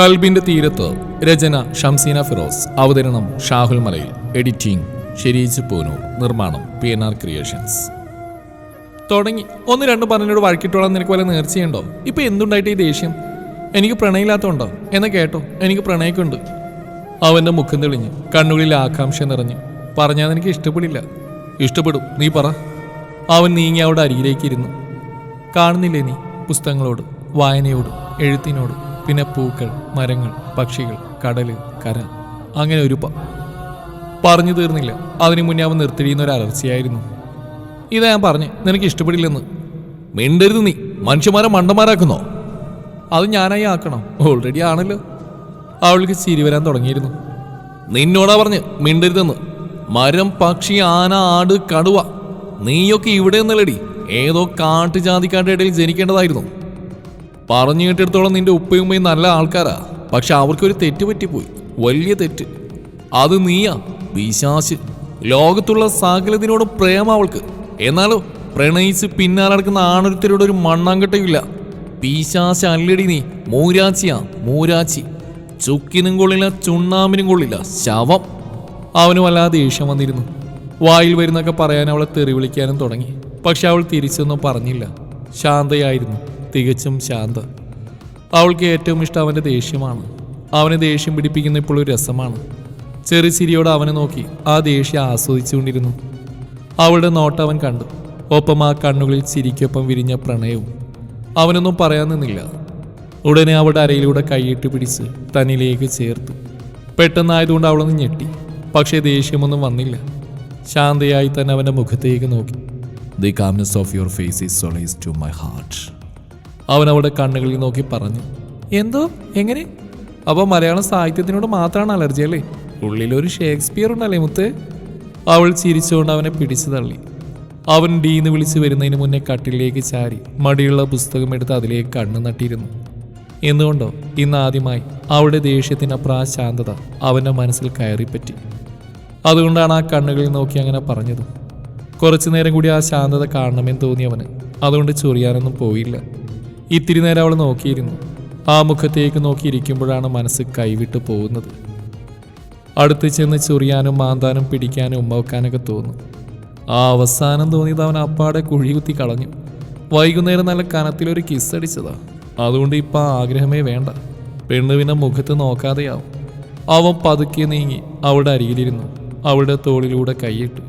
കൽബിന്റെ തീരത്ത് രചന ഷംസീന ഫിറോസ് അവതരണം ഷാഹുൽ മലയിൽ എഡിറ്റിംഗ് ഷെരീജ് പൂനു നിർമ്മാണം പി എൻ ആർ ക്രിയേഷൻസ്. തുടങ്ങി. ഒന്ന് രണ്ട് പറഞ്ഞോട് വഴക്കിട്ടോളാം നിനക്ക് വല്ല നേർച്ചയുണ്ടോ? ഇപ്പൊ എന്തുണ്ടായിട്ട് ഈ ദേഷ്യം? എനിക്ക് പ്രണയമില്ലാത്തതുണ്ടോ എന്ന് കേട്ടോ. എനിക്ക് പ്രണയക്കുണ്ട് അവന്റെ മുഖം തെളിഞ്ഞ് കണ്ണുകളിൽ ആകാംക്ഷ നിറഞ്ഞു പറഞ്ഞാൽ എനിക്ക് ഇഷ്ടപ്പെടില്ല. ഇഷ്ടപ്പെടും. നീ പറ. അവൻ നീങ്ങി അവിടെ അരികിലേക്ക് ഇരുന്നു. കാണുന്നില്ലേ നീ പുസ്തകങ്ങളോട് വായനയോട് എഴുത്തിനോട്? പിന്നെ പൂക്കൾ മരങ്ങൾ പക്ഷികൾ കടൽ കര. അങ്ങനെ ഒരു പറഞ്ഞു തീർന്നില്ല. അതിനു മുന്നേ അവൻ നിർത്തിഴിയുന്ന ഒരു അലർച്ചയായിരുന്നു. ഇതാ ഞാൻ പറഞ്ഞു നിനക്ക് ഇഷ്ടപ്പെടില്ലെന്ന്. മിണ്ടരുത് നീ. മനുഷ്യന്മാരെ മണ്ടന്മാരാക്കുന്നോ? അത് ഞാനായി ആക്കണം. ഓൾറെഡി ആണല്ലോ. അവൾക്ക് ചിരി വരാൻ തുടങ്ങിയിരുന്നു. നിന്നോടാ പറഞ്ഞ് മിണ്ടരുതെന്ന്. മരം പക്ഷി ആന ആട് കടുവ. നീയൊക്കെ ഇവിടെ നിന്നല്ലടി ഏതോ കാട്ടുജാതിക്കാരുടെ ഇടയിൽ ജനിക്കേണ്ടതായിരുന്നു. പറഞ്ഞു കേട്ടിടത്തോളം നിന്റെ ഉപ്പയും ഉമ്മയും നല്ല ആൾക്കാരാ. പക്ഷെ അവർക്കൊരു തെറ്റ് പറ്റിപ്പോയി. വലിയ തെറ്റ്. അത് നീയാ വിശാശ് ലോകത്തുള്ള സകലതിനോടും പ്രേമ അവൾക്ക്. എന്നാലോ പ്രണയിച്ച് പിന്നാലെ നടക്കുന്ന ആണൊരുത്തരോട് ഒരു മണ്ണാങ്കട്ടയില്ല പീശാശ അല്ലടി നീ. മൂരാച്ചിയാ മൂരാച്ചി. ചുക്കിനും കൊള്ളില്ല ചുണ്ണാമ്പിനും കൊള്ളില്ല. ശവം. അവന് വല്ലാതെ ദേഷ്യം വന്നിരുന്നു. വായിൽ വരുന്നൊക്കെ പറയാൻ അവളെ തെറി വിളിക്കാനും തുടങ്ങി. പക്ഷെ അവൾ തിരിച്ചൊന്നും പറഞ്ഞില്ല. ശാന്തയായിരുന്നു. തികച്ചും ശാന്ത. അവൾക്ക് ഏറ്റവും ഇഷ്ടം അവന്റെ ദേഷ്യമാണ്. അവനെ ദേഷ്യം പിടിപ്പിക്കുന്ന ഇപ്പോൾ ഒരു രസമാണ്. ചെറു ചിരിയോടെ അവനെ നോക്കി ആ ദേഷ്യം ആസ്വദിച്ചുകൊണ്ടിരുന്നു. അവളുടെ നോട്ട് അവൻ കണ്ടു. ഒപ്പം ആ കണ്ണുകളിൽ ചിരിക്കൊപ്പം വിരിഞ്ഞ പ്രണയവും. അവനൊന്നും പറയാൻ നിന്നില്ല. ഉടനെ അവളുടെ അരയിലൂടെ കൈയിട്ട് പിടിച്ച് തന്നിലേക്ക് ചേർത്തു. പെട്ടെന്നായതുകൊണ്ട് അവളൊന്ന് ഞെട്ടി. പക്ഷേ ദേഷ്യമൊന്നും വന്നില്ല. ശാന്തയായി തന്നെ അവന്റെ മുഖത്തേക്ക് നോക്കി. The calmness of your face is solace to my heart അവൻ അവളുടെ കണ്ണുകളിൽ നോക്കി പറഞ്ഞു എന്തോ? എങ്ങനെ? അപ്പോൾ മലയാള സാഹിത്യത്തിനോട് മാത്രമാണ് അലർജി അല്ലേ? ഉള്ളിലൊരു ഷേക്സ്പിയർ ഉണ്ടല്ലേ മുത്ത്? അവൾ ചിരിച്ചുകൊണ്ട് അവനെ പിടിച്ചു തള്ളി. അവൻ ഡീന്ന് വിളിച്ചു വരുന്നതിന് മുന്നേ കട്ടിലേക്ക് ചാരി മടിയുള്ള പുസ്തകം എടുത്ത് അതിലേക്ക് കണ്ണു നട്ടിരുന്നു. എന്തുകൊണ്ടോ? ഇന്ന് ആദ്യമായി അവളുടെ ദേഷ്യത്തിനപ്പുറം ആ ശാന്തത അവന്റെ മനസ്സിൽ കയറിപ്പറ്റി. അതുകൊണ്ടാണ് ആ കണ്ണുകളിൽ നോക്കി അങ്ങനെ പറഞ്ഞത്. കുറച്ചു നേരം കൂടി ആ ശാന്തത കാണണമെന്ന് തോന്നി അവന്. അതുകൊണ്ട് ചൊറിയാനൊന്നും പോയില്ല. ഇത്തിരി നേരം അവൾ നോക്കിയിരുന്നു. ആ മുഖത്തേക്ക് നോക്കിയിരിക്കുമ്പോഴാണ് മനസ്സ് കൈവിട്ട് പോകുന്നത്. അടുത്ത് ചെന്ന് ചൊറിയാനും മാന്താനും പിടിക്കാനും ഉമ്മ വെക്കാനൊക്കെ തോന്നും ആ അവസാനം തോന്നിയത് അവൻ അപ്പാടെ കുഴികുത്തി കളഞ്ഞു. വൈകുന്നേരം നല്ല കനത്തിലൊരു കിസ് അടിച്ചതാ. അതുകൊണ്ട് ഇപ്പം ആഗ്രഹമേ വേണ്ട. പെണ്ണുവിനെ മുഖത്ത് നോക്കാതെയാവും. അവൻ പതുക്കെ നീങ്ങി അവളുടെ അരികിലിരുന്നു. അവളുടെ തോളിലൂടെ കൈയിട്ടു.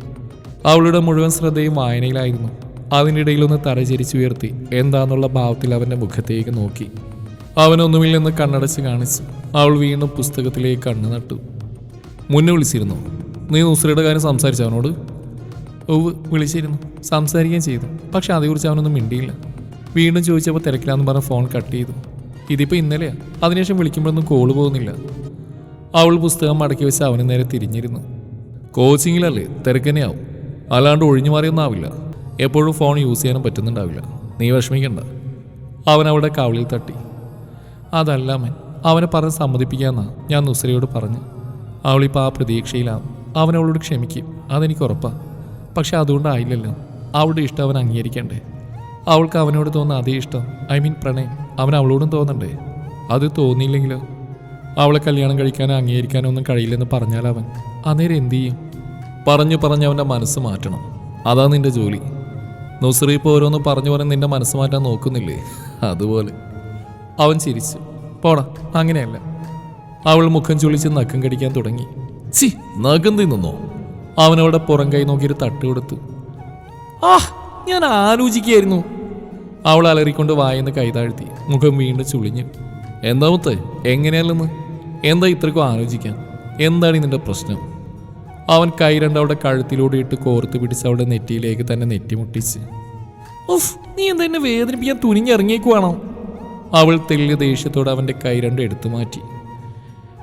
അവളുടെ മുഴുവൻ ശ്രദ്ധയും വായനയിലായിരുന്നു. അതിനിടയിലൊന്ന് തലചരിച്ചുയർത്തി എന്താന്നുള്ള ഭാവത്തിൽ അവന്റെ മുഖത്തേക്ക് നോക്കി. അവനൊന്നുമില്ലെന്ന് കണ്ണടച്ച് കാണിച്ചു അവൾ വീണ്ടും പുസ്തകത്തിലേക്ക് കണ്ണു നട്ടു. മുന്നേ വിളിച്ചിരുന്നു? നീ നുസ്രയുടെ കാര്യം സംസാരിച്ചു അവനോട്? ഒവ് വിളിച്ചിരുന്നു. സംസാരിക്കുകയും ചെയ്തു. പക്ഷെ അതേക്കുറിച്ച് അവനൊന്നും മിണ്ടിയില്ല. വീണ്ടും ചോദിച്ചപ്പോൾ തിരക്കിലാന്ന് പറഞ്ഞ ഫോൺ കട്ട് ചെയ്തു. ഇതിപ്പോൾ ഇന്നലെയാണ് അതിനുശേഷം വിളിക്കുമ്പോഴൊന്നും കോൾ പോകുന്നില്ല. അവൾ പുസ്തകം മടക്കി വെച്ച് അവന് നേരെ തിരിഞ്ഞിരുന്നു. കോച്ചിങ്ങിലല്ലേ? തിരക്കന്നെയാവും. അല്ലാണ്ട് ഒഴിഞ്ഞു മാറിയൊന്നും ആവില്ല. എപ്പോഴും ഫോൺ യൂസ് ചെയ്യാനും പറ്റുന്നുണ്ടാവില്ല. നീ വിഷമിക്കണ്ട. അവൻ അവളുടെ കവളിൽ തട്ടി. അതല്ല അവൻ അവനെ പറഞ്ഞ് സമ്മതിപ്പിക്കാമെന്നാണ് ഞാൻ നുസ്രയോട് പറഞ്ഞു. അവളിപ്പോൾ ആ പ്രതീക്ഷയിലാണ്. അവനവളോട് ക്ഷമിക്കും. അതെനിക്ക് ഉറപ്പാണ് പക്ഷെ അതുകൊണ്ടായില്ലല്ലോ. അവളുടെ ഇഷ്ടം അവൻ അംഗീകരിക്കണ്ടേ. അവൾക്ക് അവനോട് തോന്നുന്ന അതേ ഇഷ്ടം ഐ മീൻ പ്രണയം അവൻ അവളോടും തോന്നണ്ടേ? അത് തോന്നിയില്ലെങ്കിലോ? അവളെ കല്യാണം കഴിക്കാനോ അംഗീകരിക്കാനോ ഒന്നും കഴിയില്ലെന്ന് പറഞ്ഞാൽ അവൻ അന്നേരം എന്തു ചെയ്യും? പറഞ്ഞു പറഞ്ഞ് അവന്റെ മനസ്സ് മാറ്റണം. അതാണ് നിന്റെ ജോലി. നുസ്രി ഇപ്പോൾ ഓരോന്ന് പറഞ്ഞു പറഞ്ഞ് നിന്റെ മനസ്സ് മാറ്റാൻ നോക്കുന്നില്ലേ? അതുപോലെ. അവൻ ചിരിച്ചു. പോടാ അങ്ങനെയല്ല. അവൾ മുഖം ചുളിച്ച് നഖം കടിക്കാൻ തുടങ്ങി. ചി നഖം തിന്നോ അവനവളുടെ പുറം കൈ നോക്കിയൊരു തട്ട് കൊടുത്തു. ആ ഞാൻ ആലോചിക്കുകയായിരുന്നു. അവൾ അലറിക്കൊണ്ട് വായെന്ന് കൈ താഴ്ത്തി. മുഖം വീണ്ടും ചുളിഞ്ഞു. എന്താ മുത്ത് എങ്ങനെയല്ലെന്ന്? എന്താ ഇത്രക്കും ആലോചിക്കാൻ? എന്താണ് നിന്റെ പ്രശ്നം? അവൻ കൈ രണ്ട് അവളുടെ കഴുത്തിലൂടെ ഇട്ട് കോർത്ത് പിടിച്ച് അവളുടെ നെറ്റിയിലേക്ക് തന്നെ നെറ്റിമുട്ടിച്ച്. ഉഫ് നീ എന്താ എന്നെ വേദനിപ്പിക്കാൻ തുനിഞ്ഞിറങ്ങിയേക്കുവാണോ അവൾ തെല്ലിയ ദേഷ്യത്തോടെ അവന്റെ കൈരണ്ട് എടുത്തു മാറ്റി.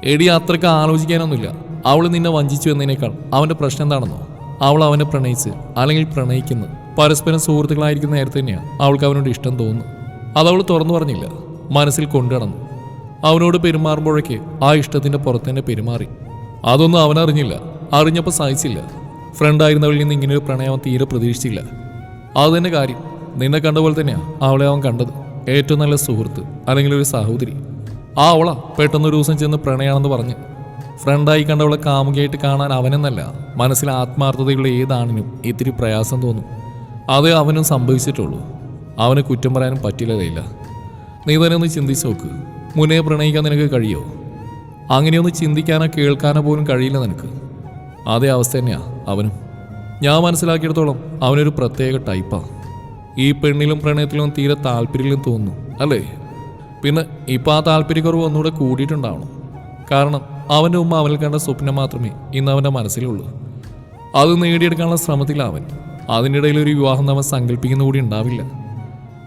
എടി അത്രയ്ക്ക് ആലോചിക്കാനൊന്നുമില്ല. അവൾ നിന്നെ വഞ്ചിച്ചു എന്നതിനേക്കാൾ അവന്റെ പ്രശ്നം എന്താണെന്നോ? അവൾ അവനെ പ്രണയിച്ച് അല്ലെങ്കിൽ പ്രണയിക്കുന്നു. പരസ്പരം സുഹൃത്തുക്കളായിരിക്കുന്ന നേരത്തെ തന്നെയാണ് അവൾക്ക് അവനോട് ഇഷ്ടം തോന്നുന്നു. അതവൾ തുറന്നു പറഞ്ഞില്ല. മനസ്സിൽ കൊണ്ടുനടന്നു അവനോട് പെരുമാറുമ്പോഴേക്ക് ആ ഇഷ്ടത്തിന്റെ പുറത്ത് തന്നെ പെരുമാറി. അതൊന്നും അവനറിഞ്ഞില്ല. അറിഞ്ഞപ്പോൾ സഹിച്ചില്ല. ഫ്രണ്ടായിരുന്നവളിൽ നിന്ന് ഇങ്ങനെ ഒരു പ്രണയം തീരെ പ്രതീക്ഷിച്ചില്ല. അത് തന്നെ കാര്യം. നിന്നെ കണ്ട പോലെ തന്നെയാണ് അവളെ അവൻ കണ്ടത്. ഏറ്റവും നല്ല സുഹൃത്ത് അല്ലെങ്കിൽ ഒരു സഹോദരി. ആ അവളാ പെട്ടെന്ന് ഒരു ദിവസം ചെന്ന് പ്രണയാണെന്ന് പറഞ്ഞ്. ഫ്രണ്ടായി കണ്ടവളെ കാമുകയായിട്ട് കാണാൻ അവനെന്നല്ല മനസ്സിൽ ആത്മാർത്ഥതയുള്ള ഏതാണിനും ഇത്തിരി പ്രയാസം തോന്നും. അതേ അവനും സംഭവിച്ചിട്ടുള്ളൂ. അവനെ കുറ്റം പറയാനും പറ്റില്ലതയില്ല. നീ തന്നെ ഒന്ന് ചിന്തിച്ച് നോക്ക്. മുന്നേ പ്രണയിക്കാൻ നിനക്ക് കഴിയോ? അങ്ങനെയൊന്ന് ചിന്തിക്കാനോ കേൾക്കാനോ പോലും കഴിയില്ല നിനക്ക്. അതേ അവസ്ഥ തന്നെയാ അവനും. ഞാൻ മനസ്സിലാക്കിയിടത്തോളം അവനൊരു പ്രത്യേക ടൈപ്പാണ് ഈ പെണ്ണിലും പ്രണയത്തിലും തീരെ താല്പര്യമില്ലെന്ന് തോന്നുന്നു അല്ലേ? പിന്നെ ഇപ്പം ആ താല്പര്യക്കുറവ് ഒന്നുകൂടെ കൂടിയിട്ടുണ്ടാവണം. കാരണം അവന്റെ ഉമ്മ അവനിൽ കണ്ട സ്വപ്നം മാത്രമേ ഇന്ന് അവന്റെ മനസ്സിലുള്ളൂ. അത് നേടിയെടുക്കാനുള്ള ശ്രമത്തിലാണ് അവൻ. അതിനിടയിൽ ഒരു വിവാഹം അവൻ സങ്കല്പിക്കുന്ന കൂടി ഉണ്ടാവില്ല.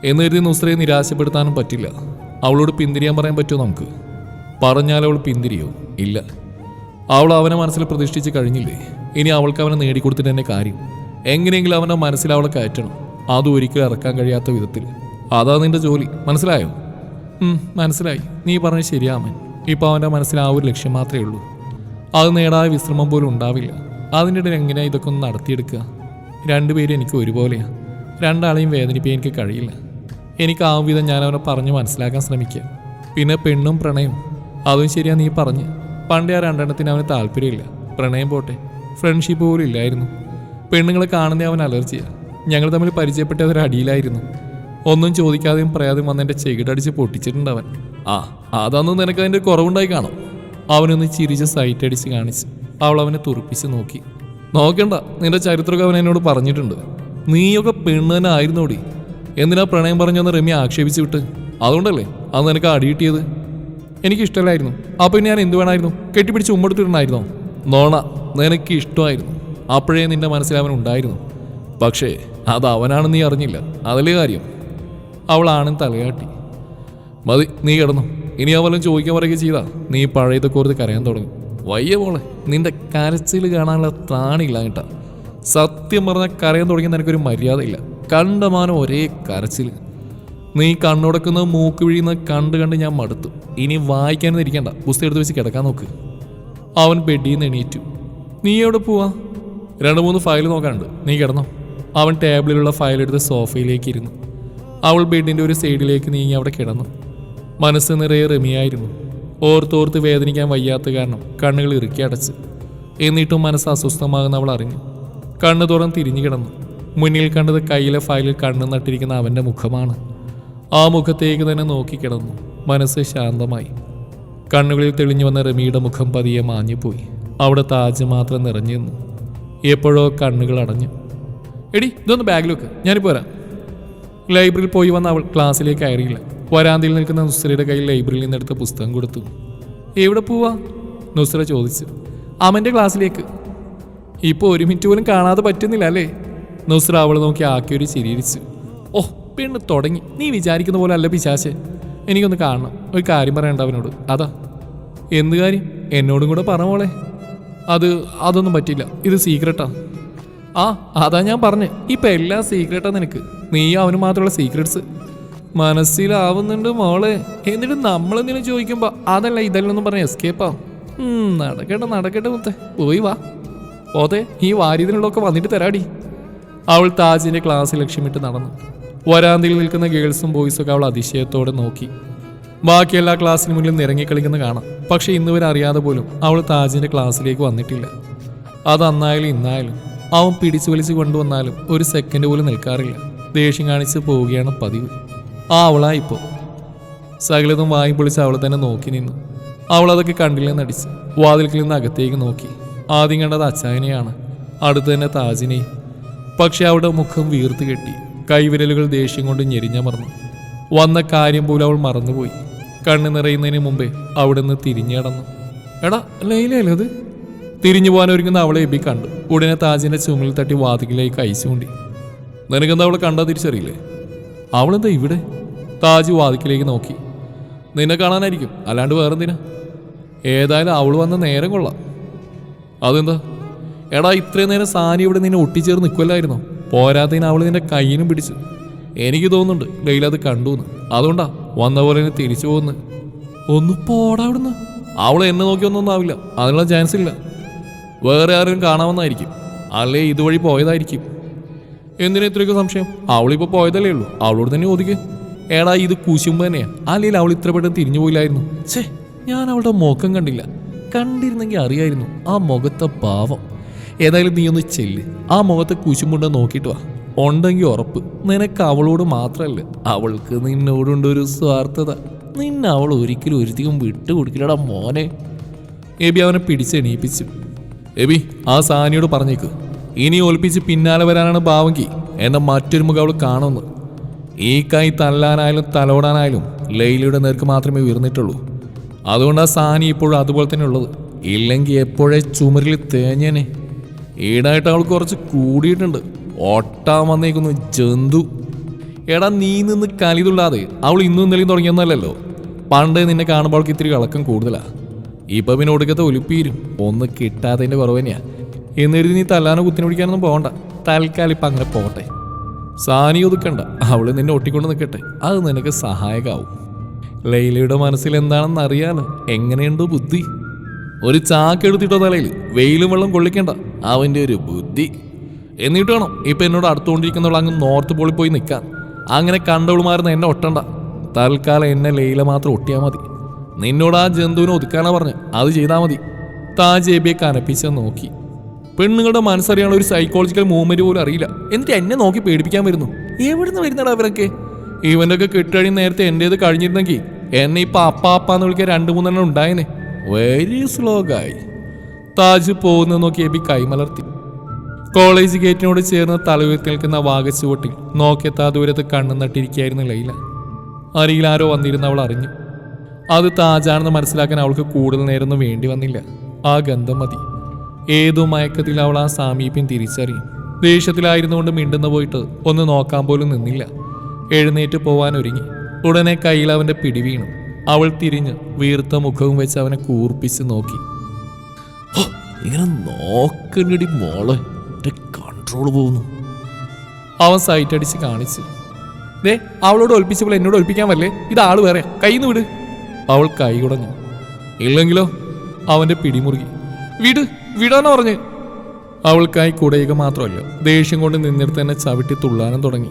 എന്ന് കരുതി നുസ്രയെ നിരാശപ്പെടുത്താനും പറ്റില്ല. അവളോട് പിന്തിരിയാൻ പറയാൻ പറ്റുമോ നമുക്ക്? പറഞ്ഞാൽ അവൾ പിന്തിരിയോ? ഇല്ല. അവൾ അവനെ മനസ്സിൽ പ്രതിഷ്ഠിച്ച് കഴിഞ്ഞില്ലേ? ഇനി അവൾക്ക് അവനെ നേടിക്കൊടുത്തിട്ട് തന്നെ കാര്യം. എങ്ങനെയെങ്കിലും അവനെ മനസ്സിൽ അവളെ കയറ്റണം. അതും ഒരിക്കലും ഇറക്കാൻ കഴിയാത്ത വിധത്തിൽ. അതാ നിന്റെ ജോലി. മനസ്സിലായോ? മനസ്സിലായി. നീ പറഞ്ഞ ശരിയാമൻ ഇപ്പോൾ അവന്റെ മനസ്സിൽ ആ ഒരു ലക്ഷ്യം മാത്രമേ ഉള്ളൂ. അത് നേടാതെ വിശ്രമം പോലും ഉണ്ടാവില്ല. അതിന്റെ ഇടയിൽ ഇതൊക്കെ ഒന്ന് നടത്തിയെടുക്കുക? രണ്ടുപേരും എനിക്ക് ഒരുപോലെയാണ് രണ്ടാളെയും വേദനിപ്പിക്കാൻ എനിക്ക് കഴിയില്ല. എനിക്ക് ആ വിധം ഞാൻ അവനെ പറഞ്ഞ് മനസ്സിലാക്കാൻ ശ്രമിക്കുക പിന്നെ പെണ്ണും പ്രണയം അതും ശരിയാ നീ പറഞ്ഞ്. പണ്ടേ ആ രണ്ടെണ്ണത്തിന് അവന് താല്പര്യമില്ല. പ്രണയം പോട്ടെ. ഫ്രണ്ട്ഷിപ്പ് പോലും ഇല്ലായിരുന്നു. പെണ്ണുങ്ങളെ കാണുന്ന അവൻ അലർജിയാണ് ഞങ്ങൾ തമ്മിൽ പരിചയപ്പെട്ട ഒരു അടിയിലായിരുന്നു. ഒന്നും ചോദിക്കാതെയും പറയാതെയും വന്ന് എന്റെ ചെകിടടിച്ച് പൊട്ടിച്ചിട്ടുണ്ട് അവൻ. ആ അതൊന്നും നിനക്ക് അതിന്റെ കുറവുണ്ടായി കാണും. അവനൊന്ന് ചിരിച്ച് സൈറ്റ് അടിച്ച് കാണിച്ച് അവൾ അവനെ തുറപ്പിച്ച് നോക്കി. നോക്കണ്ട നിന്റെ ചരിത്രമൊക്കെ അവൻ എന്നോട് പറഞ്ഞിട്ടുണ്ട്. നീയൊക്കെ പെണ്ണ് തന്നെ ആയിരുന്നോടി. എന്തിനാ പ്രണയം പറഞ്ഞു പറഞ്ഞെന്ന് റമ്യ ആക്ഷേപിച്ച് വിട്ട്? അതുകൊണ്ടല്ലേ? അന്ന് നിനക്ക് അടി കിട്ടിയത്? എനിക്കിഷ്ടമല്ലായിരുന്നു അപ്പൊ ഇനി ഞാൻ എന്ത് വേണമായിരുന്നു? കെട്ടിപ്പിടിച്ച് ഉമ്മടുത്തിട്ടുണ്ടായിരുന്നോ നോണ നിനക്ക് ഇഷ്ടമായിരുന്നു. അപ്പോഴേ നിന്റെ മനസ്സിൽ അവൻ ഉണ്ടായിരുന്നു. പക്ഷേ അത് അവനാണെന്ന് നീ അറിഞ്ഞില്ല. അതല്ലേ കാര്യം? അവളാണ് തലയാട്ടി. മതി നീ കിടന്നു. ഇനി അവലും ചോദിക്കാൻ പറയുക ചെയ്താ. നീ പഴയതൊക്കെ ഓർത്ത് കരയാൻ തുടങ്ങും. വയ്യ പോളെ നിന്റെ കരച്ചിൽ കാണാനുള്ള താണില്ല കേട്ടാ. സത്യം പറഞ്ഞാൽ കരയാൻ തുടങ്ങിയ നിനക്കൊരു മര്യാദയില്ല. കണ്ടമാനം ഒരേ കരച്ചിൽ നീ കണ്ണുടക്കുന്നത് മൂക്ക് വീഴുന്നത് കണ്ട് കണ്ട് ഞാൻ മടുത്തു. ഇനി വായിക്കാനൊന്നും ഇരിക്കണ്ട. പുസ്തകം എടുത്ത് വെച്ച് കിടക്കാൻ നോക്ക്. അവൻ ബെഡിൽ നിന്ന് എണീറ്റു. നീ എവിടെ പോവാ? രണ്ട് മൂന്ന് ഫയൽ നോക്കാനുണ്ട്. നീ കിടന്നോ. അവൻ ടേബിളിലുള്ള ഫയൽ എടുത്ത് സോഫയിലേക്ക് ഇരുന്നു. അവൾ ബെഡിന്റെ ഒരു സൈഡിലേക്ക് നീങ്ങി അവിടെ കിടന്നു. മനസ്സ് നിറയെ റമിയായിരുന്നു. ഓർത്തോർത്ത് വേദനിക്കാൻ വയ്യാത്ത കാരണം കണ്ണുകൾ ഇറുക്കി അടച്ച്. എന്നിട്ടും മനസ്സ് അസ്വസ്ഥമാകുന്ന അവൾ അറിഞ്ഞു. കണ്ണു തുറന്ന് തിരിഞ്ഞു കിടന്നു. മുന്നിൽ കണ്ടത് കയ്യിലെ ഫയലിൽ കണ്ണു നട്ടിരിക്കുന്ന അവന്റെ മുഖമാണ്. ആ മുഖത്തേക്ക് തന്നെ നോക്കിക്കിടന്നു മനസ്സ് ശാന്തമായി. കണ്ണുകളിൽ തെളിഞ്ഞു വന്ന റമിയുടെ മുഖം പതിയെ മാഞ്ഞുപോയി. അവിടെ താജ് മാത്രം നിറഞ്ഞു നിന്നു. എപ്പോഴോ കണ്ണുകൾ അടഞ്ഞു. എടി ഇതൊന്ന് ബാഗിൽ വെക്ക്. ഞാനിപ്പോ വരാം. ലൈബ്രറിയിൽ പോയി വന്ന അവൾ ക്ലാസ്സിലേക്ക് കയറിയില്ല. വരാന്തയിൽ നിൽക്കുന്ന നുസ്രയുടെ കയ്യിൽ ലൈബ്രറിയിൽ നിന്നെടുത്ത പുസ്തകം കൊടുത്തു. എവിടെ പോവാ? നുസ്ര ചോദിച്ചു. അമന്റെ ക്ലാസ്സിലേക്ക്. ഇപ്പോൾ ഒരു മിനിറ്റ് പോലും കാണാതെ പറ്റുന്നില്ല അല്ലേ? നുസ്ര അവൾ നോക്കി ആക്കിയൊരു ചിരിയിരിച്ചു ഓ പെണ്ണ് തുടങ്ങി. നീ വിചാരിക്കുന്ന പോലെ അല്ല പിശാശ് എനിക്കൊന്ന് കാണണം. ഒരു കാര്യം പറയണ്ട അവനോട്. അതാ. എന്ത് കാര്യം? എന്നോടും കൂടെ പറ അത് അതൊന്നും പറ്റില്ല ഇത് സീക്രട്ടാ ആ. അതാ ഞാൻ പറഞ്ഞ്. ഇപ്പൊ എല്ലാം സീക്രട്ടാ നിനക്ക്. നീ അവന് മാത്രമുള്ള സീക്രട്സ് മനസ്സിലാവുന്നുണ്ട് മോളെ. എന്നിട്ട് നമ്മളെന്തിനും ചോദിക്കുമ്പോൾ അതല്ല ഇതല്ലെന്നും പറഞ്ഞ എസ്കേപ്പാ നടക്കട്ടെ നടക്കട്ടെ മുത്തേ. പോയി വാ. ഓതെ ഈ വാര്യതിനുള്ളൊക്കെ വന്നിട്ട് തരാടി. അവൾ താജിന്റെ ക്ലാസ് ലക്ഷ്യമിട്ട് നടന്നു. വരാന്തയിൽ നിൽക്കുന്ന ഗേൾസും ബോയ്സും ഒക്കെ അവൾ അതിശയത്തോടെ നോക്കി. ബാക്കി എല്ലാ ക്ലാസ്സിന് മുന്നിൽ നിറങ്ങി കളിക്കുന്ന കാണാം. പക്ഷെ ഇന്ന് വരെ അറിയാതെ പോലും അവൾ താജിന്റെ ക്ലാസ്സിലേക്ക് വന്നിട്ടില്ല. അത് അന്നായാലും ഇന്നായാലും അവൻ പിടിച്ചു വലിച്ചു കൊണ്ടുവന്നാലും ഒരു സെക്കൻഡ് പോലും നിൽക്കാറില്ല. ദേഷ്യം കാണിച്ച് പോവുകയാണ് പതിവ്. ആ അവളാ സകലതും വായും പൊളിച്ച് അവൾ തന്നെ നോക്കി നിന്നു. അവൾ അതൊക്കെ കണ്ടില്ലെന്ന് അടിച്ച് വാതിൽക്കിൽ നിന്ന് അകത്തേക്ക് നോക്കി. ആദ്യം കണ്ടത് അച്ചായനെയാണ് അടുത്ത് തന്നെ താജിനെയും. പക്ഷെ അവളുടെ മുഖം വീർത്ത് കെട്ടി. കൈവിരലുകൾ ദേഷ്യം കൊണ്ട് ഞെരിഞ്ഞമർന്നു. വന്ന കാര്യം പോലും അവൾ മറന്നുപോയി. കണ്ണു നിറയുന്നതിന് മുമ്പേ അവിടെ നിന്ന് തിരിഞ്ഞു എടാ ലൈലല്ലേ അത്? തിരിഞ്ഞു പോകാൻ ഒരുങ്ങുന്ന അവളെ എബി കണ്ടു. ഉടനെ താജിന്റെ ചുമലിൽ തട്ടി വാതിക്കിലേക്ക് അയച്ചു ചൂണ്ടി നിനക്കെന്താ അവളെ കണ്ടാ തിരിച്ചറിയില്ലേ? അവളെന്താ ഇവിടെ? താജ് വാതിക്കിലേക്ക് നോക്കി. നിന്നെ കാണാനായിരിക്കും അല്ലാണ്ട് വേറെന്തിനാ? ഏതായാലും അവൾ വന്ന നേരം കൊള്ളാം. അതെന്താ? എടാ ഇത്രയും നേരം സാനി ഇവിടെ നിന്നെ ഒട്ടിച്ചേർന്ന് നിൽക്കുമല്ലായിരുന്നോ പോരാത്തതിന് അവൾ നിന്റെ കയ്യിനും പിടിച്ചു. എനിക്ക് തോന്നുന്നുണ്ട് ലൈല അത് കണ്ടു എന്ന് അതുകൊണ്ടാ വന്ന പോലെ തന്നെ തിരിച്ചു പോകുന്നു ഒന്ന് പോടാ അവിടുന്ന്. അവൾ എന്നെ നോക്കിയൊന്നും ആവില്ല. അതിനുള്ള ചാൻസ് ഇല്ല. വേറെ ആരും കാണാമെന്നായിരിക്കും. അല്ലേ ഇതുവഴി പോയതായിരിക്കും. എന്തിനാ ഇത്രയൊക്കെ സംശയം? അവളിപ്പോൾ പോയതല്ലേ ഉള്ളൂ. അവളോട് തന്നെ ചോദിക്ക്. ഏടാ ഇത് കുശുമ്പ് തന്നെയാ. അല്ലെങ്കിൽ അവൾ ഇത്ര പെട്ടെന്ന് തിരിഞ്ഞു പോയില്ലായിരുന്നു. ഛേ ഞാൻ അവളുടെ മുഖം കണ്ടില്ല. കണ്ടിരുന്നെങ്കിൽ അറിയായിരുന്നു ആ മുഖത്തെ ഭാവം ഏതായാലും നീ ഒന്ന് ചെല്ല്. ആ മുഖത്തെ കുശുമ്പുണ്ടോ നോക്കിയിട്ട് വാ. ഉണ്ടെങ്കിൽ ഉറപ്പ്. നിനക്ക് അവളോട് മാത്രമല്ല അവൾക്ക് നിന്നോടുണ്ട് ഒരു സ്വാർത്ഥത. നിന്നെ അവൾ ഒരിക്കലും ഒരുത്തിക്കും വിട്ടു കൊടുക്കില്ലടാ മോനെ. എബി അവനെ പിടിച്ചെണീപ്പിച്ചു എബി ആ സാനിയോട് പറഞ്ഞേക്ക്. ഇനി ഒലിപ്പിച്ച് പിന്നാലെ വരാനാണ് ഭാവങ്കി. എന്നെ മറ്റൊരു മുഖം അവൾ കാണുമെന്ന് ഈ കൈ തല്ലാനായാലും തലോടാനായാലും ലൈലിയുടെ നേർക്ക് മാത്രമേ ഉയർന്നിട്ടുള്ളൂ. അതുകൊണ്ട് സാനി ഇപ്പോഴും അതുപോലെ തന്നെ ഉള്ളത്. ഇല്ലെങ്കിൽ എപ്പോഴേ ചുമരിൽ തേഞ്ഞേനെ. ഈടായിട്ട് അവൾ കുറച്ച് കൂടിയിട്ടുണ്ട്. ഒട്ടാൻ വന്നേക്കുന്നു ജന്തു. എടാ നീ നിന്ന് കലിതുള്ളാതെ അവൾ ഇന്നും ഇന്നലെയും തുടങ്ങിയൊന്നല്ലല്ലോ. പണ്ട് നിന്നെ കാണുമ്പോൾ അവൾക്ക് ഇത്തിരി കളക്കം കൂടുതലാ. ഇപ്പൊ പിന്നെ ഒടുക്കത്തെ ഒലിപ്പീരും. ഒന്ന് കിട്ടാത്തതിന്റെ കുറവ് തന്നെയാ. എന്നിരുന്ന് നീ തല്ലാനോ കുത്തിനെ പിടിക്കാനൊന്നും പോകണ്ട. തൽക്കാലം ഇപ്പൊ അങ്ങനെ പോകട്ടെ. സാനി ഒതുക്കണ്ട. അവൾ നിന്നെ ഒട്ടിക്കൊണ്ട് നിൽക്കട്ടെ. അത് നിനക്ക് സഹായകാവും. ലൈലയുടെ മനസ്സിൽ എന്താണെന്ന് അറിയാലോ എങ്ങനെയുണ്ട് ബുദ്ധി? ഒരു ചാക്കെടുത്തിട്ടോ തലയിൽ വെയിലും വെള്ളം കൊള്ളിക്കണ്ട. അവന്റെ ഒരു ബുദ്ധി. എന്നിട്ട് വേണം ഇപ്പം എന്നോട് അടുത്തുകൊണ്ടിരിക്കുന്നവൾ അങ്ങ് നോർത്ത് പോളി പോയി നിൽക്കാൻ. അങ്ങനെ കണ്ടവളുമാരുന്ന എന്നെ ഒട്ടണ്ട. തൽക്കാലം എന്നെ ലൈല മാത്രം ഒട്ടിയാൽ മതി. നിന്നോട് ആ ജന്തുവിനെ ഒതുക്കാനാ പറഞ്ഞു. അത് ചെയ്താൽ മതി. താജേബിയെ കനപ്പിച്ച നോക്കി. പെണ്ണുങ്ങളുടെ മനസ്സറിയാനുള്ള ഒരു സൈക്കോളജിക്കൽ മൂവ്മെന്റ് പോലും അറിയില്ല. എന്നിട്ട് എന്നെ നോക്കി പേടിപ്പിക്കാൻ വരുന്നു. എവിടുന്ന് വരുന്നടാ അവരൊക്കെ? ഇവനൊക്കെ കിട്ടഴി നേരത്തെ എന്റേത് കഴിഞ്ഞിരുന്നെങ്കിൽ എന്നെ ഇപ്പൊ അപ്പാപ്പാന്ന് വിളിക്കാൻ രണ്ടു മൂന്നെണ്ണം ഉണ്ടായേനെ. വെരി സ്ലോ ഗായ് താജ് പോകുന്ന നോക്കി എബി കൈമലർത്തി കോളേജ് ഗേറ്റിനോട് ചേർന്ന് തലയുയർത്തി നിൽക്കുന്ന വാഗച്ചുവട്ടിൽ നോക്കിയെത്താ ദൂരത്ത് കണ്ണു നട്ടിരിക്കുകയായിരുന്നു ലൈല. അരിയിൽ ആരോ വന്നിരുന്ന അവൾ അറിഞ്ഞു. അത് താജാണെന്ന് മനസ്സിലാക്കാൻ അവൾക്ക് കൂടുതൽ നേരമൊന്നും വേണ്ടി വന്നില്ല. ആ ഗന്ധം മതി. ഏതോ മയക്കത്തിൽ അവൾ ആ സാമീപ്യം തിരിച്ചറിയും. ദേഷ്യത്തിലായിരുന്നുകൊണ്ട് മിണ്ടുന്ന പോയിട്ട് ഒന്ന് നോക്കാൻ പോലും നിന്നില്ല. എഴുന്നേറ്റ് പോവാൻ ഒരുങ്ങി. ഉടനെ കയ്യിൽ അവന്റെ പിടി വീണു. അവൾ തിരിഞ്ഞ് വീർത്ത മുഖവും വെച്ച് അവനെ കൂർപ്പിച്ച് നോക്കി. ഇങ്ങനെ നോക്കണ്ടി മോളെ? കൺട്രോൾ പോകുന്നു. അവൻ സൈറ്റ് അടിച്ച് കാണിച്ചു. ദേ അവളോട് ഒൽപ്പിച്ചപ്പോൾ എന്നോട് ഒൽപ്പിക്കാൻ വല്ലേ ഇത് ആൾ വേറെ. നിന്ന് വിട്. അവൾ കൈ കുടഞ്ഞു. ഇല്ലെങ്കിലോ? അവന്റെ പിടിമുറുകി. വിട് വിടാനാ പറഞ്ഞ്. അവൾക്കായി കുടയുക മാത്രമല്ല ദേഷ്യം കൊണ്ട് നിന്നിടത്ത് തന്നെ ചവിട്ടി തുള്ളാനും തുടങ്ങി.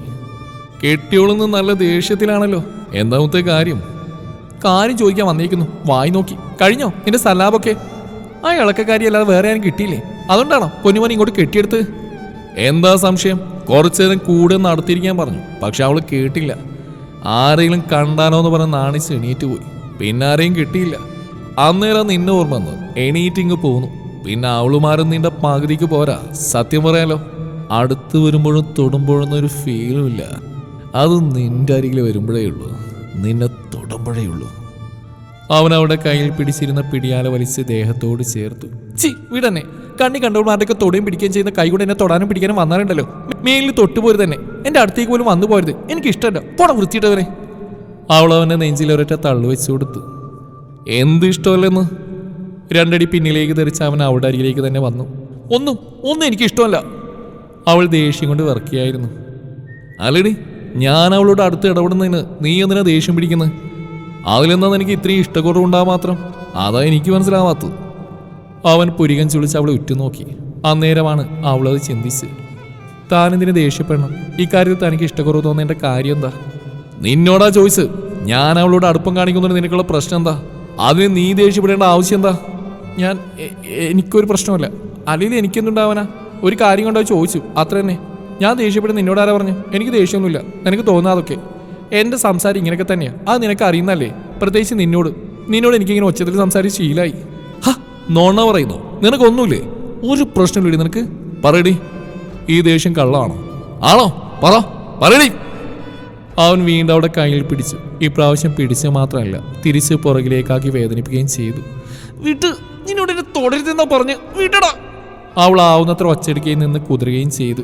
കെട്ടിയോളുന്ന് നല്ല ദേഷ്യത്തിലാണല്ലോ. എന്താമത്തെ കാര്യം? കാര്യം ചോദിക്കാൻ വന്നിരിക്കുന്നു. വായി നോക്കി. കഴിഞ്ഞോ? നിന്റെ സലാബൊക്കെ? ആ ഇളക്കക്കാരി അല്ലാതെ വേറെ ആരും കിട്ടിയില്ലേ? അതുകൊണ്ടാണോ പൊന്നുമോൻ ഇങ്ങോട്ട് കെട്ടിയെടുത്ത് എന്താ സംശയം? കുറച്ചു നേരം കൂടെ നടത്തിയിരിക്കാൻ പറഞ്ഞു. പക്ഷെ അവൾ കേട്ടില്ല. ആരെങ്കിലും കണ്ടാലോ എന്ന് പറഞ്ഞ് നാണിച്ച് എണീറ്റ് പോയി. പിന്നെ ആരെയും കിട്ടിയില്ല. അന്നേരം നിന്നെ ഓർമ്മ വന്നു. എണീറ്റിങ് പോന്നു. പിന്നെ അവളുമാരും നിന്റെ പകുതിക്ക് പോരാ. സത്യം പറയാലോ അടുത്ത് വരുമ്പോഴും തൊടുമ്പോഴൊന്നും ഒരു ഫീലും ഇല്ല. അത് നിന്റെ അരികിൽ വരുമ്പോഴേ ഉള്ളൂ. നിന്നെ തൊടുമ്പോഴേ ഉള്ളൂ. അവൻ അവിടെ കയ്യിൽ പിടിച്ചിരുന്ന പിടിയാല വലിച്ച് ദേഹത്തോട് ചേർത്തു. ചി വിടന്നെ. കണ്ണി കണ്ടവന്മാരുടെയൊക്കെ തൊടുകയും പിടിക്കുകയും ചെയ്യുന്ന കൈ കൊണ്ട് എന്നെ തൊടാനും പിടിക്കാനും വന്നാലുണ്ടല്ലോ. മേലിൽ തൊട്ടുപോരു തന്നെ. എന്റെ അടുത്തേക്ക് പോലും വന്നു പോരുത് എനിക്ക് ഇഷ്ടമല്ല പോണം വൃത്തിയിട്ടവനെ. അവൾ അവനെ നെഞ്ചിൽ ഒരൊറ്റ തള്ളു വെച്ചു കൊടുത്തു. എന്ത് ഇഷ്ടമല്ലെന്ന്? രണ്ടടി പിന്നിലേക്ക് തെറിച്ച് അവൻ അവളുടെ അരികിലേക്ക് തന്നെ വന്നു. ഒന്നും ഒന്നും എനിക്ക് ഇഷ്ടമല്ല അവൾ ദേഷ്യം കൊണ്ട് വിറക്കിയായിരുന്നു. അല്ലടി ഞാൻ അവളോട് അടുത്ത് ഇടപെടുന്നതിന് നീ എന്തിനാ ദേഷ്യം പിടിക്കുന്നത് അതിലെന്താ എനിക്ക് ഇത്രയും ഇഷ്ടക്കുറവുണ്ടാ മാത്രം? അതാ എനിക്ക് മനസ്സിലാവാത്തത്. അവൻ പുരികൻ ചുളിച്ച് അവളെ ഉറ്റുനോക്കി. അന്നേരമാണ് അവളത് ചിന്തിച്ച്. താനെന്തിനു ദേഷ്യപ്പെടണം? ഇക്കാര്യത്തിൽ തനിക്ക് ഇഷ്ടക്കുറവ് തോന്നേണ്ട കാര്യം എന്താ നിന്നോടാ ചോയ്സ് ഞാൻ അവളോട് അടുപ്പം കാണിക്കുന്നതിന് നിനക്കുള്ള പ്രശ്നം എന്താ അതിന് നീ ദേഷ്യപ്പെടേണ്ട ആവശ്യം എന്താ ഞാൻ എനിക്കൊരു പ്രശ്നമല്ല അല്ലെങ്കിൽ എനിക്കെന്തുണ്ടാവാനാ? ഒരു കാര്യം കൊണ്ടോ ചോദിച്ചു. അത്ര തന്നെ ഞാൻ ദേഷ്യപ്പെടുന്ന നിന്നോട് ആരാ പറഞ്ഞു? എനിക്ക് ദേഷ്യമൊന്നുമില്ല. നിനക്ക് തോന്നാതൊക്കെ എന്റെ സംസാരം ഇങ്ങനെയൊക്കെ തന്നെയാണ് അത് നിനക്ക് അറിയുന്നല്ലേ പ്രത്യേകിച്ച് നിന്നോട്. നിന്നോട് എനിക്കിങ്ങനെ ഒച്ചത്തിൽ സംസാരിച്ച് ശീലായി. ഹ നോണ പറയുന്നു. നിനക്കൊന്നുമില്ലേ? ഒരു പ്രശ്നമില്ലേ നിനക്ക്. പറയടി. ഈ ദേഷ്യം കള്ളാണോ? ആണോ? പറ. പറയടി. അവൻ വീണ്ടും അവിടെ കയ്യിൽ പിടിച്ചു ഇപ്രാവശ്യം പിടിച്ച മാത്രമല്ല തിരിച്ച് പുറകിലേക്കാക്കി വേദനിപ്പിക്കുകയും ചെയ്തു. വിട്ട് നിന്നോട് എന്നെ തുടരുതെന്നാ പറഞ്ഞ്. വിടടാ അവൾ ആവുന്നത്ര ഒച്ചടിക്കുകയും നിന്ന് കുതിരുകയും ചെയ്തു.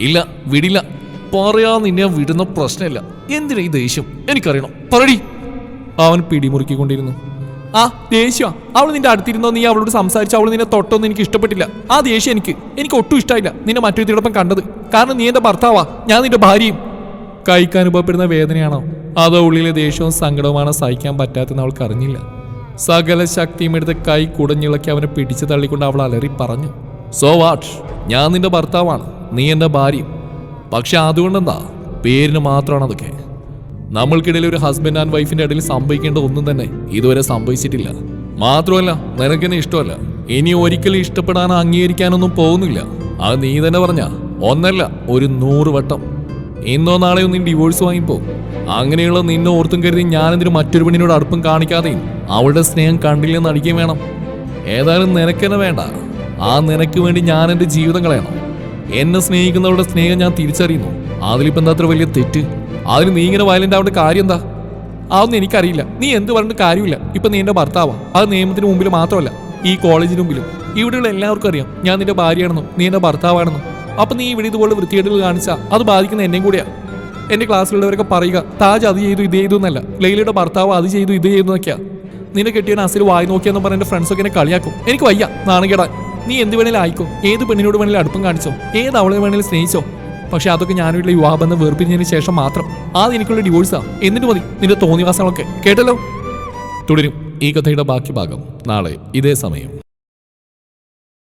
ഇല്ല വിടില്ല. പറയാ നിന്നെ വിടുന്ന പ്രശ്നമില്ല. എന്തിനാ ഈ ദേഷ്യം? എനിക്കറിയണം. പറടി. അവൻ പിടിമുറുക്കിക്കൊണ്ടിരുന്നു. ആ ദേഷ്യ അവൾ നിന്റെ അടുത്തിരുന്നോ? നീ അവളോട് സംസാരിച്ച അവൾ നിന്നെ തൊട്ടൊന്നും എനിക്ക് ഇഷ്ടപ്പെട്ടില്ല. ആ ദേഷ്യം എനിക്ക് എനിക്ക് ഒട്ടും ഇഷ്ടമായില്ല നിന്നെ മറ്റൊരുത്തിയോടൊപ്പം കണ്ടത്. കാരണം നീ എന്റെ ഭർത്താവാ? ഞാൻ നിന്റെ ഭാര്യയും. കൈക്ക് അനുഭവപ്പെടുന്ന വേദനയാണോ? അതോ ഉള്ളിലെ ദേഷ്യവും സങ്കടവുമാണോ സഹിക്കാൻ പറ്റാത്തെന്ന് അവൾക്ക് അറിഞ്ഞില്ല. സകല ശക്തിയും എടുത്ത് കൈ കുടഞ്ഞിളക്കി അവനെ പിടിച്ചു തള്ളിക്കൊണ്ട് അവൾ അലറി പറഞ്ഞു. സോ വാട്ട് ഞാൻ നിന്റെ ഭർത്താവാണ്. നീ എന്റെ ഭാര്യയും. പക്ഷെ അതുകൊണ്ടെന്താ? പേരിന് മാത്രമാണ് അതൊക്കെ നമ്മൾക്കിടയിൽ ഒരു ഹസ്ബൻഡ് ആൻഡ് വൈഫിന്റെ ഇടയിൽ സംഭവിക്കേണ്ട ഒന്നും തന്നെ ഇതുവരെ സംഭവിച്ചിട്ടില്ല. മാത്രമല്ല നിനക്കെന്നെ ഇഷ്ടമല്ല. ഇനി ഒരിക്കലും ഇഷ്ടപ്പെടാനോ അംഗീകരിക്കാനൊന്നും പോകുന്നില്ല. അത് നീ തന്നെ പറഞ്ഞ. ഒന്നല്ല ഒരു നൂറ് വട്ടം. ഇന്നോ നാളെയോ നീ ഡിവോഴ്സ് വാങ്ങിപ്പോ. അങ്ങനെയുള്ള നിന്നെ ഓർത്തും കരുതി ഞാനെന്തിനു മറ്റൊരു പെണ്ണിനോട് അടുപ്പം കാണിക്കാതെയും അവളുടെ സ്നേഹം കണ്ടില്ലെന്ന് അടിക്കുകയും വേണം. ഏതായാലും നിനക്കെന്നെ വേണ്ട. ആ നിനക്ക് വേണ്ടി ഞാൻ എന്റെ ജീവിതം കളയണം. എന്നെ സ്നേഹിക്കുന്നവരുടെ സ്നേഹം ഞാൻ തിരിച്ചറിയുന്നു. അതിലിപ്പോ എന്താ അത്ര വലിയ തെറ്റ്? അതിന് നീ ഇങ്ങനെ വയലന്റ് ആവേണ്ട കാര്യം എന്താ? അതൊന്നും എനിക്കറിയില്ല. നീ എന്ത് പറഞ്ഞിട്ട് കാര്യമില്ല. ഇപ്പൊ നീ എന്റെ ഭർത്താവാ. അത് നിയമത്തിന് മുമ്പിൽ മാത്രമല്ല ഈ കോളേജിന് മുമ്പിലും. ഇവിടെയുള്ള എല്ലാവർക്കും അറിയാം. ഞാൻ നിന്റെ ഭാര്യയാണെന്നും നീ എന്റെ ഭർത്താവാണെന്നും. അപ്പൊ നീ ഇവിടെ ഇതുപോലെ വൃത്തികേടുകൾ കാണിച്ചാൽ അത് ബാധിക്കുന്ന എന്നെയും കൂടിയാ. എന്റെ ക്ലാസ്സിലുള്ളവരൊക്കെ പറയുക താജ് അത് ചെയ്തു ഇത് ചെയ്തു എന്നല്ല. ലൈലയുടെ ഭർത്താവ് അത് ചെയ്തു ഇത് ചെയ്തു എന്നൊക്കെയാ. നിന്നെ കെട്ടിയ അസിൽ വായി നോക്കിയെന്ന് പറഞ്ഞ എന്റെ ഫ്രണ്ട്സൊക്കെ എന്നെ കളിയാക്കും. എനിക്ക് വയ്യ നാണുകേടാൻ നീ എന്ത് വേണേലും ആയിക്കോ. ഏത് പെണ്ണിനോട് വേണേലും അടുപ്പം കാണിച്ചോ. ഏത് അവളെ വേണേലും സ്നേഹിച്ചോ. പക്ഷെ അതൊക്കെ ഞാനുള്ള വിവാഹബന്ധം വേർപിരിഞ്ഞതിന് ശേഷം മാത്രം. അത് എനിക്കുള്ള ഡിവോഴ്സാ എന്നിട്ട് മതി. നിന്റെ തോന്നിവാസങ്ങളൊക്കെ കേട്ടല്ലോ? തുടരും ഈ കഥയുടെ ബാക്കി ഭാഗം നാളെ ഇതേ സമയം.